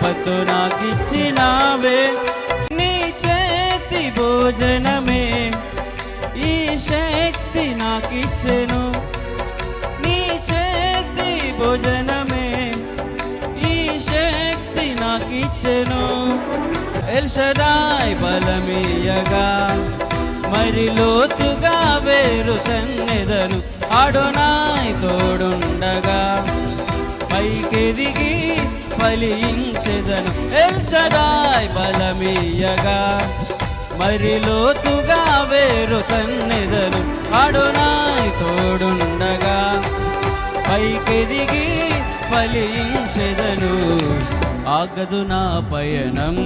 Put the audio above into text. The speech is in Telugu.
కృపతో నాకిచ్చినావే నీ చేతి భోజనమే ఈ శక్తి నాకిచ్చెను. నీ చేతి భోజనమే ఈ శక్తి నాకిచ్చెను. ఎల్షదాయ్ బలమీయగా మరి లోతుగా వేరు తన్నెదను ఆడోనాయ్ తోడుండగా పైకెదిగి ఫలించెదను. ఎల్షదాయ్ బలమీయగా. మరి లోతుగా వేరు తన్నెదను అడునాయ్ తోడుండగా. పైకెదిగి ఫలించెదను. ఆగదు నా పయనం.